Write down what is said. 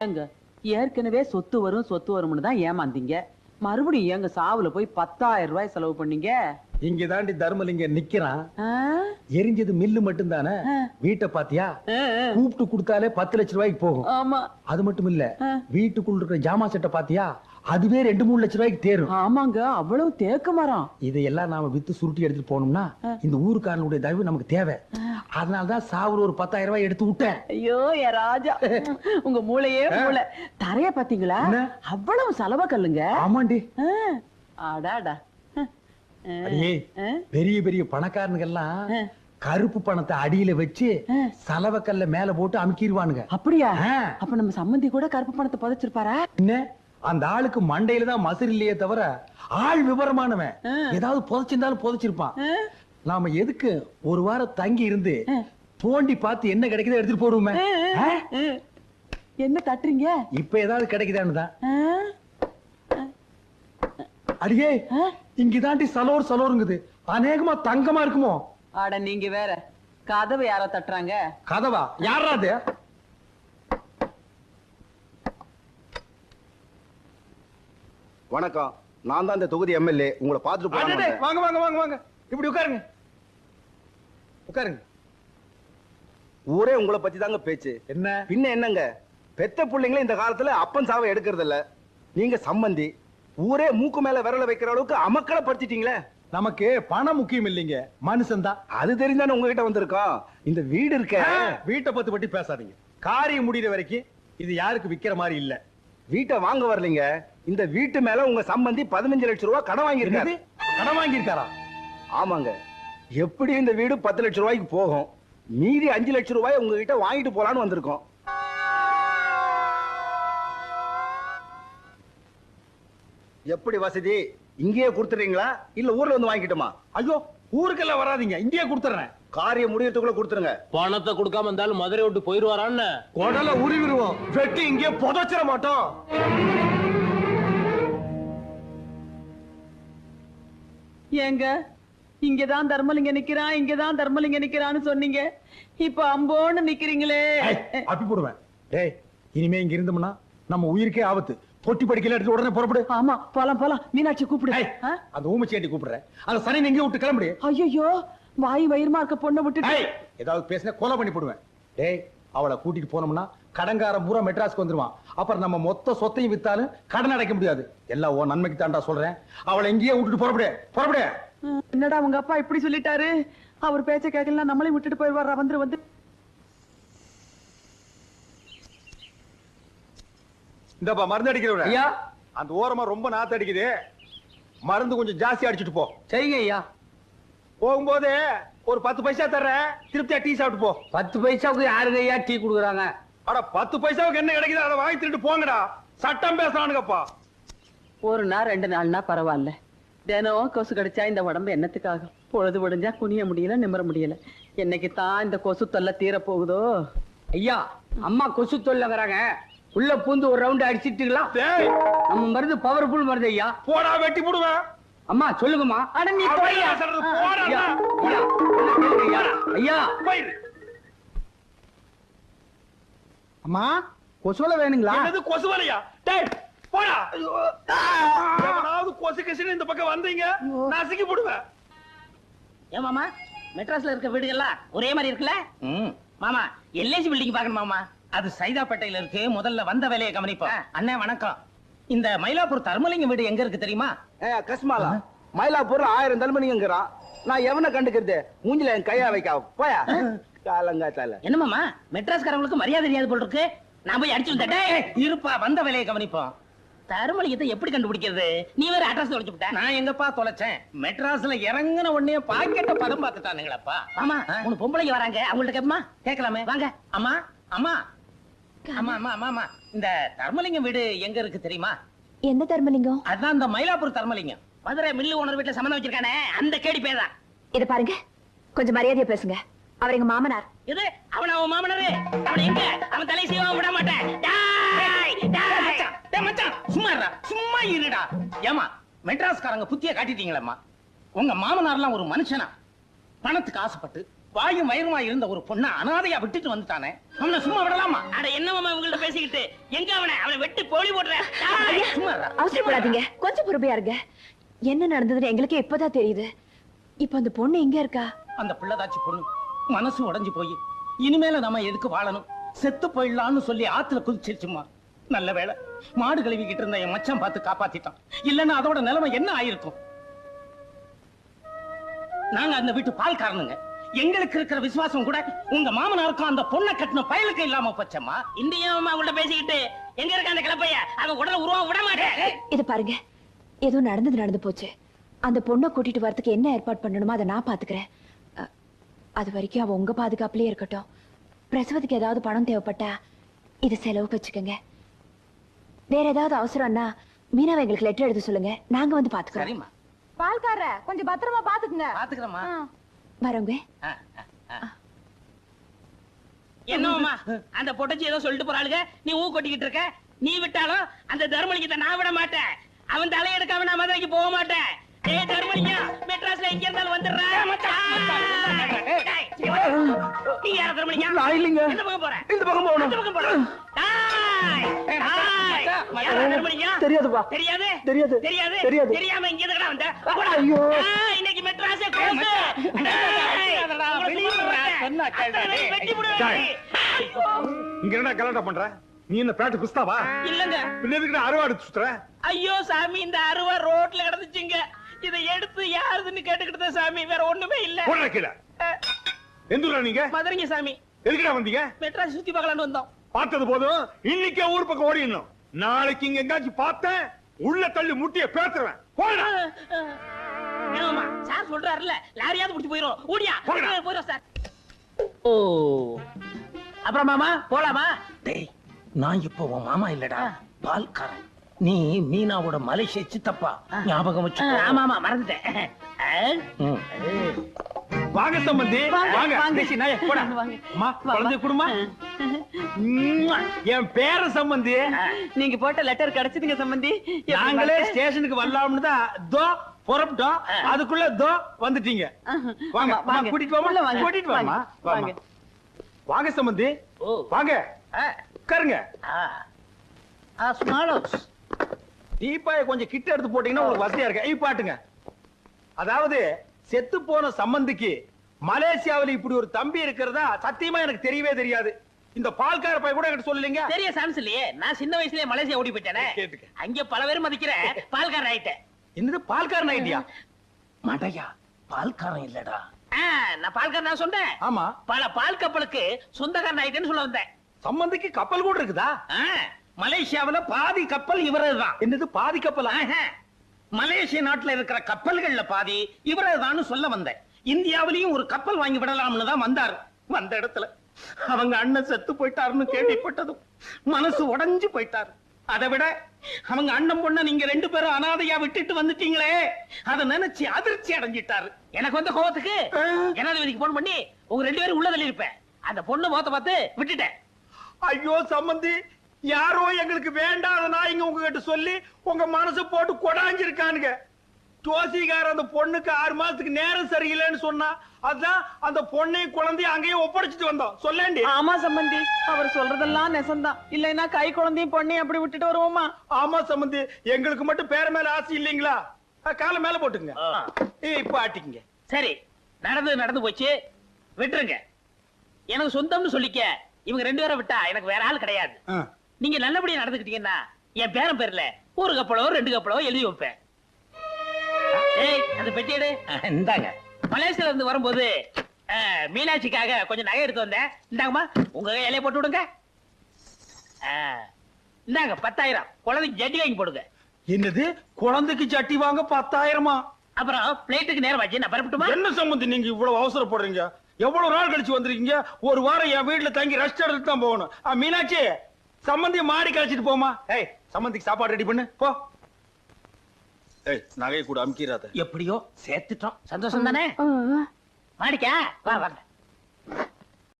ஏங்க ஏற்கனவே சொத்து வரும் சொத்து வரும்னு தான் ஏமாந்தீங்க மறுபடியும் ஏங்க சாவுல போய் பத்தாயிரம் ரூபாய் செலவு பண்ணீங்க இங்க தாண்டி தர்மலிங்க நிக்கிறான்? எரிஞ்சது மில்லு மட்டும் தானே. வீட்டை பாத்தியா. கூப்பிட்டு கொடுத்தாலே பத்து லட்சம் ரூபாய்க்கு போகும் ஆமா அது மட்டும் இல்ல. வீட்டுக்குள்ள இருக்கிற ஜாமா செட்டை பாத்தியா அதுவே ரெண்டு மூணு லட்சம் ரூபாய்க்கு தேரும். ஆமாங்க அவ்வளவு தேக்க மரம். இதையெல்லாம் நாம வித்து சுருட்டி எடுத்துட்டு போனோம்னா இந்த ஊருக்காரனுடைய தயவு நமக்கு தேவை. அதனாலதான் சாவுல ஒரு பத்தாயிரம் ரூபாய் எடுத்து விட்டேன். ஐயோ என் ராஜா. உங்க மூளையே மூளை. தரைய பாத்தீங்களா? அவ்வளவு செலவ கல்லுங்க. ஆமாண்டி. ஆ. அடாடா ஆ. அடியே ஆ. பெரிய பெரிய பணக்காரனுங்கெல்லாம் கருப்பு பணத்தை அடியில வச்சு சலவக்கல்ல மேல போட்டு அமுக்கிடுவானுங்க அப்படியா. அப்ப நம்ம சம்மந்தி கூட கருப்பு பணத்தை புதைச்சிருப்பாரா? என்ன? அந்த ஆளுக்கு மண்டையில தான் மசுர் இல்லையே தவிர ஆள் விவரமானவன். ஏதாவது புதைச்சிருந்தாலும் புதைச்சிருப்பான். நாம எதுக்கு ஒரு வாரம் தங்கி இருந்து தோண்டி பார்த்து என்ன கிடைக்குதோ எடுத்துட்டு போடுவோமே. என்ன தட்டுறீங்க? இப்ப ஏதாவது கிடைக்குதான்னு தான். ஆ? அடியே இங்கதாண்டி சலோர் சலோருங்குது. அநேகமா தங்கமா இருக்குமோ? அட நீங்க வேற. கதவை யாரோ தட்டுறாங்க. கதவா? யாரா அது? வணக்கம். நான் தான் இந்த தொகுதி எம்எல்ஏ. உங்களை பார்த்துட்டு போறேன் வாங்க வாங்க வாங்க வாங்க. இப்படி உட்காருங்க. உட்காருங்க. ஊரே உங்களை பத்தி தாங்க பேச்சு. என்ன? பின்ன என்னங்க? பெத்த பிள்ளைங்களே இந்த காலத்துல அப்பன் சாவை எடுக்கிறது இல்ல நீங்க சம்பந்தி ஊரே மூக்கு மேல விரல வைக்கிற அளவுக்கு அமக்களை படுத்திட்டீங்களே. நமக்கு பணம் முக்கியம் இல்லைங்க. மனுஷன் தான். அது தெரிஞ்சானே உங்ககிட்ட வந்திருக்கோம் இந்த வீடு இருக்க. வீட்டை பத்தி பத்தி பேசாதீங்க. காரியம் முடியிற வரைக்கும் இது யாருக்கு விக்கிற மாதிரி இல்ல. வீட்டை வாங்க வரலீங்க. இந்த வீட்டு மேல உங்க சம்பந்தி பதினஞ்சு லட்சம் ரூபாய் கடன் வாங்கியிருக்காரு? கடன் வாங்கியிருக்காரா? ஆமாங்க. எப்படி இந்த வீடு பத்து லட்சம் ரூபாய்க்கு போகும். மீதி அஞ்சு லட்சம் ரூபாய் உங்ககிட்ட வாங்கிட்டு போலான்னு வந்திருக்கோம். எப்படி வசதி? இங்கேயே கொடுத்துறீங்களா இல்ல ஊர்ல வந்து வாங்கிக்கிட்டுமா ஐயோ ஊருக்கெல்லாம் வராதீங்க. இங்கேயே கொடுத்துறேன் காரியம் முடியறதுக்குள்ள கொடுத்துருங்க. பணத்தை கொடுக்காம இருந்தாலும் மதுரை விட்டு போயிருவாரான்னு. குடல உருவிடுவோம் வெட்டி இங்கே புதைச்சிட மாட்டோம். ஏங்க இங்கதான் தர்மலிங்க நிக்கிறான் இங்கதான் தர்மலிங்க நிக்கிறான்னு சொன்னீங்க. இப்ப அம்போன்னு நிக்கிறீங்களே. ஏய், அப்பி போடுவேன். டேய் இனிமே இங்க இருந்தோம்னா நம்ம உயிருக்கே ஆபத்து. பொட்டி படிக்கல எடுத்து உடனே புறப்படு. ஆமா போலாம் போலாம். மீனாட்சி கூப்பிடு. அந்த ஊமச்சேட்டி கூப்பிடுறேன். அந்த சனி எங்கேயும் விட்டு கிளம்புடி. ஐயோ வாய் வயிறுமா இருக்க பொண்ணை விட்டுட்டு. ஏய், ஏதாவது பேசினா கொலை பண்ணி போடுவேன். டேய் அவளை கூட்டிட்டு போனோம்னா கடன்காரன் பூரா மெட்ராஸ்க்கு வந்துருவான். அப்புறம் நம்ம மொத்த சொத்தையும் வித்தாலும் கடன் அடைக்க முடியாது. எல்லாம் உன் நன்மைக்கு தாண்டா சொல்றேன். அவளை எங்கேயே விட்டுட்டு புறப்படு புறப்படு. என்னடா உங்க அப்பா இப்படி சொல்லிட்டாரு? அவர் பேச்ச கேட்கலாம் நம்மளையும் விட்டுட்டு போயிடுவாரா வந்துரு வந்து. இந்தப்பா மருந்து அடிக்கிறவட ஐயா. அந்த ஓரமா ரொம்ப நாத்து அடிக்குது. மருந்து கொஞ்சம் ஜாஸ்தி அடிச்சிட்டு போ. சரிங்க ஐயா. போகும்போது ஒரு பத்து பைசா தர்றேன் திருப்தியா டீ சாப்பிட்டு போ. பத்து பைசாவுக்கு யாருங்க ஐயா டீ கொடுக்குறாங்க? அட பத்து பைசாவுக்கு என்ன கிடைக்குது அதை வாங்கி திருட்டு போங்கடா. சட்டம் பேசுறானுங்கப்பா. ஒரு நாள் ரெண்டு நாள்னா பரவாயில்ல. தினம் கொசு கடிச்சா இந்த உடம்பு என்னத்துக்காகும்? பொழுது விடிஞ்சா குனிய முடியல நிமிர முடியல. என்னைக்கு தான் இந்த கொசு தொல்லை தீர போகுதோ ஐயா அம்மா கொசு தொல்லங்கிறாங்க. உள்ள பூந்து ஒரு ரவுண்ட் அடிச்சிட்டுங்களா? நம்ம மருந்து பவர்ஃபுல் மருந்து ஐயா. போடா வெட்டி போடுவேன். அம்மா சொல்லுங்கம்மா. அட நீ போடா. ஐயா! போயிரு. அம்மா கொசுவல வேணுங்களா? என்னது கொசு வலையா டேய் போடா. எவனாவது கொசு கிசுன்னு இந்த பக்கம் வந்தீங்க நசுக்கி போடுவேன். ஏன் மாமா மெட்ராஸ்ல இருக்க வீடுகள்லாம் ஒரே மாதிரி இருக்குல்ல? மாமா எல்ஐசி பில்டிங் பார்க்கணும் மாமா. அது சைதாப்பேட்டையில இருக்கு. முதல்ல வந்த வேலையை கவனிப்போம் அண்ணே வணக்கம். இந்த மயிலாப்பூர் தர்மலிங்கம் வீடு எங்க இருக்கு தெரியுமா? கஸ்மாலா. மயிலாப்பூர்ல ஆயிரம் தலைமணிங்கிறான் நான் எவனை கண்டுக்கிறது? மூஞ்சில என் கையா வைக்க போயா? காலங்காத்தால. என்ன மாமா மெட்ராஸ்காரங்களுக்கு மரியாதை தெரியாது போல் இருக்கு நான் போய் அடிச்சு வந்துட்டேன். இருப்பா வந்த வேலையை கவனிப்போம். தருமலிங்கத்தை எப்படி கண்டுபிடிக்கிறது? நீ வேற அட்ரஸ் தொலைச்சு விட்ட. நான் எங்கப்பா தொலைச்சேன்? மெட்ராஸ்ல இறங்குன உடனே பாக்கெட்ட பதம் பார்த்துட்டானுங்களப்பா மாமா மூணு பொம்பளைங்க வராங்க. அவங்கள்ட்ட கேப்பமா? கேட்கலாமே. வாங்க. அம்மா அம்மா. அம்மா அம்மா அம்மா அம்மா. இந்த தர்மலிங்கம் வீடு எங்க இருக்கு தெரியுமா? எந்த தர்மலிங்கம்? அதான் இந்த மயிலாப்பூர் தர்மலிங்கம். மதுரை மில்லு ஓனர் வீட்டுல சம்மந்தம் வச்சிருக்கானே. அந்த கேடி பேதான் இத பாருங்க. கொஞ்சம் மரியாதையா பேசுங்க. அவர் எங்க மாமனார். இது அவன் அவன் மாமனாரு? அவன் எங்க? அவன் தலை செய்வான் விட மாட்டேன். டேய், டேய். மச்சான், டேய் மச்சான், சும்மா இருடா, சும்மா இருடா. ஏமா மெட்ராஸ்காரங்க புத்திய காட்டிட்டீங்களம்மா? உங்க மாமனார்லாம் ஒரு மனுஷனா? பணத்துக்கு ஆசைப்பட்டு வாயும் வயிறுமா இருந்த ஒரு பொண்ணை அனாதையா விட்டுட்டு வந்துட்டானே. அவனை சும்மா விடலாமா? அட என்ன மாமா உங்கள்ட்ட பேசிக்கிட்டு? எங்க அவனை? அவனை வெட்டி போலி போடுறேன். அவசரப்படாதீங்க. கொஞ்சம் பொறுமையா இருங்க. என்ன நடந்ததுன்னு எங்களுக்கே இப்பதான் தெரியுது. இப்ப அந்த பொண்ணு எங்க இருக்கா? அந்த பிள்ளைதாச்சி பொண்ணு மனசு உடைஞ்சு போய். இனிமேல நம்ம எதுக்கு வாழணும்? செத்து போயிடலாம்னு சொல்லி ஆத்துல குதிச்சிருச்சுமா நல்ல வேளை மாடு கழுவிக்கிட்டு இருந்த என் மச்சான் பார்த்து காப்பாத்திட்டான். இல்லன்னா அதோட நிலைமை என்ன ஆயிருக்கும்? நாங்க அந்த வீட்டு பால்காரனுங்க. எங்களுக்கு இருக்கிற விசுவாசம் கூட உங்க மாமனாருக்கும் அந்த பொண்ணை கட்டின பயலுக்கு இல்லாம போச்சம்மா. இந்த ஏன் மாமா உங்கள்ட்ட பேசிக்கிட்டு எங்க இருக்க அந்த கிளப்பைய? அவன் உடல உருவா விட மாட்டேன். இது பாருங்க. ஏதோ நடந்தது நடந்து போச்சு. அந்த பொண்ணை கூட்டிட்டு வரதுக்கு என்ன ஏற்பாடு பண்ணணுமோ அதை நான் பாத்துக்கிறேன். அது வரைக்கும் அவ உங்க பாதுகாப்புலயே இருக்கட்டும். பிரசவத்துக்கு ஏதாவது பணம் தேவைப்பட்டா இது செலவுக்கு வச்சுக்கோங்க. வேற ஏதாவது அவசரம்னா மீனாவை எங்களுக்கு லெட்டர் எழுத சொல்லுங்க. நாங்க வந்து பாத்துக்கிறோம். பால்கார கொஞ்சம் பத்திரமா பாத்துக்குங்க. பாத்துக்கிறேம்மா. வரவங்க? ஆ, ஆ, ஆ. என்ன மாமா அந்த பொட்டச்சி ஏதோ சொல்லிட்டு போறாளுங்க நீ ஊ கொட்டிக்கிட்டு இருக்க? நீ விட்டாலும் அந்த தர்மலிங்கத்தை நான் விட மாட்டேன். அவன் தலையெடுக்காம நான் மதுரைக்கு போக மாட்டேன். எங்க இருந்தாலும் வந்துடுறேன் நீ யார தர்மலிங்கம் நான் இல்லைங்க. எந்த பக்கம் போற இந்த பக்கம் போகணும். இந்த பக்கம் போற டேய், டேய், யாரா தர்மலிங்கம்? தெரியாதுப்பா. தெரியாது? தெரியாது. தெரியாது? தெரியாது. தெரியாம இங்க எதுக்குடா வந்த? போடா. ஐயோ. ஆ, இன்னைக்கு மெட்ராஸே பேரையும் வெட்டி விடுவேன். இங்க என்ன கலாட்டம் பண்ற? நீ என்ன பேட்டு குஸ்தாவா? இல்லங்க. பின்ன எதுக்கு அறுவாடு சுத்துற? ஐயோ சாமி இந்த அருவா ரோட்ல கிடந்துச்சுங்க. இதை எடுத்து யாருதுன்னு கேட்டுக்கிட்டு தான் சாமி வேற ஒண்ணுமே இல்ல. கீழே. எந்த ஊரா நீங்க? மதுரைங்க சாமி. எதுக்குடா வந்தீங்க? மெட்ராஸ் சுத்தி பார்க்கலான்னு வந்தோம். பார்த்தது போதும். இன்னைக்கே ஊர் பக்கம் ஓடிடணும். நாளைக்கு இங்க எங்காச்சும் பார்த்தேன். உள்ள தள்ளி முட்டிய பேத்துருவேன். போடா ஏமாமா சார் சொல்றாருல்ல லாரியாவது பிடிச்சி போயிரும். ஓடியா. போயிரும் சார். ஓ. அப்புறம் மாமா போலாமா? டேய் நான் இப்போ உன் மாமா இல்லடா. பால்காரன். நீ மீனாவோட மலேசிய சித்தப்பா. ஞாபகம் வச்சு ஆமா ஆமா மறந்துட்டேன். வாங்க சம்பந்தி. வாங்க, குழந்தை. குடுமா. என் பேர சம்பந்தி. நீங்க போட்ட லெட்டர் கிடைச்சதுங்க சம்பந்தி. நாங்களே? ஸ்டேஷனுக்கு வரலாம்னு தான் தோ புறப்பட்டோம். அதுக்குள்ள தோ வந்துட்டீங்க. வாங்க கூட்டிட்டு வாமா. கூட்டிட்டு வாமா வாங்க. வாங்க. வாங்க சம்பந்தி. ஓ. வாங்க. உட்காருங்க. ஆ. ஆ, small house. டீப்பாய கொஞ்சம் கிட்ட எடுத்து போட்டீங்கன்னா உங்களுக்கு வசதியா இருக்கு. பாட்டுங்க. அதாவது செத்து போன சம்பந்திக்கு மலேசியாவுல இப்படி ஒரு தம்பி இருக்கிறதா சத்தியமா எனக்கு தெரியவே தெரியாது. இந்த பால்கார பையன் கூட என்கிட்ட சொல்லலைங்க. தெரிய சான்ஸ் இல்லையே நான் சின்ன வயசுலயே மலேசியா ஓடி போயிட்டேனே. அங்க பல பேர் மதிக்கிற பால்காரன் ஆயிட்டேன். என்னது பால்காரன் ஐடியா மடையா பால்காரன் இல்லடா. நான் பால்காரன் நான் சொன்னேன். ஆமா. பல பால் கப்பலுக்கு சொந்தக்காரன் ஆயிட்டேன்னு சொல்ல வந்தேன். சம்பந்திக்கு கப்பல் கூட இருக்குதா? ஆ, மலேசியாவுல பாதி கப்பல் இவரதுதான். என்னது பாதி கப்பலா. மலேசிய நாட்டுல இருக்கிற கப்பல்கள்ல பாதி இவரதுதான் சொல்ல வந்தேன். இந்தியாவிலையும் ஒரு கப்பல் வாங்கி விடலாம்னு தான் வந்தாரு. வந்த இடத்துல அவங்க அண்ணன் செத்து போயிட்டாருன்னு கேள்விப்பட்டதும் மனசு உடைஞ்சு போயிட்டாரு. அதை விட அவங்க அண்ணன் பொண்ண நீங்க ரெண்டு பேரும் அனாதையா விட்டுட்டு வந்துட்டீங்களே அதை நினைச்சு அதிர்ச்சி அடைஞ்சிட்டாரு. எனக்கு வந்த கோவத்துக்கு ஜனாதிபதிக்கு போன் பண்ணி உங்க ரெண்டு பேரும் உள்ள தள்ளி இருப்பேன் அந்த பொண்ணு முகத்தை பார்த்து விட்டுட்டேன். ஐயோ சம்பந்தி யாரோ எங்களுக்கு வேண்டாத நாய்ங்க உங்ககிட்ட சொல்லி உங்க மனசு போட்டு கொடாஞ்சிருக்கானுங்க. ஜோசிகார அந்த பொண்ணுக்கு ஆறு மாசத்துக்கு நேரம் சரியில்லைன்னு சொன்னா அதான் அந்த பொண்ணையும் குழந்தையும் அங்கேயே ஒப்படைச்சிட்டு வந்தோம். சொல்லேண்டி. ஆமா சம்பந்தி அவர் சொல்றதெல்லாம் நெசந்தான் இல்லைன்னா கை குழந்தையும் பொண்ணையும் அப்படி விட்டுட்டு வருவோமா? ஆமா சம்பந்தி எங்களுக்கு மட்டும் பேர மேல ஆசை இல்லைங்களா? காலை மேல போட்டுங்க ஏய், இப்ப ஆட்டிக்கங்க. சரி நடந்து நடந்து போச்சு. விட்டுருங்க. எனக்கு சொந்தம்னு சொல்லிக்க. இவங்க ரெண்டு பேரை விட்டா எனக்கு வேற ஆள் கிடையாது. நீங்க நல்லபடியா நடந்துக்கிட்டீங்கன்னா என் பேரன் பேர்ல ஒரு கப்பலோ ரெண்டு கப்பலோ எழுதி வைப்பேன். ஏய் அந்த பெட்டி எடு. இந்தாங்க. மலேசியால இருந்து வரும்போது மீனாட்சிக்காக கொஞ்சம் நகை எடுத்து வந்தேன். இந்தாங்கம்மா உங்க இலைய போட்டு விடுங்க. இந்தாங்க பத்தாயிரம். குழந்தைக்கு ஜட்டி வாங்கி போடுங்க. என்னது? குழந்தைக்கு சட்டி வாங்க பத்தாயிரமா? அப்புறம் பிளேட்டுக்கு நேரம் ஆச்சு நான் பரப்பட்டுமா என்ன சம்பந்தி நீங்க இவ்வளவு அவசரப்படுறீங்க? எவ்வளவு நாள் கழிச்சு வந்திருக்கீங்க? ஒரு வாரம் என் வீட்டுல தங்கி ரெஸ்ட் எடுத்து தான் போகணும். ஆ, மீனாட்சி சம்பந்தி மாடி கழிச்சிட்டு போமா ஏய் சம்பந்திக்கு சாப்பாடு ரெடி பண்ணு. போ. ஏய் நகையை கூட அமுக்கிறாத எப்படியோ சேர்த்துட்டோம். சந்தோஷம் தானே? மாடிக்கா வா வாங்க.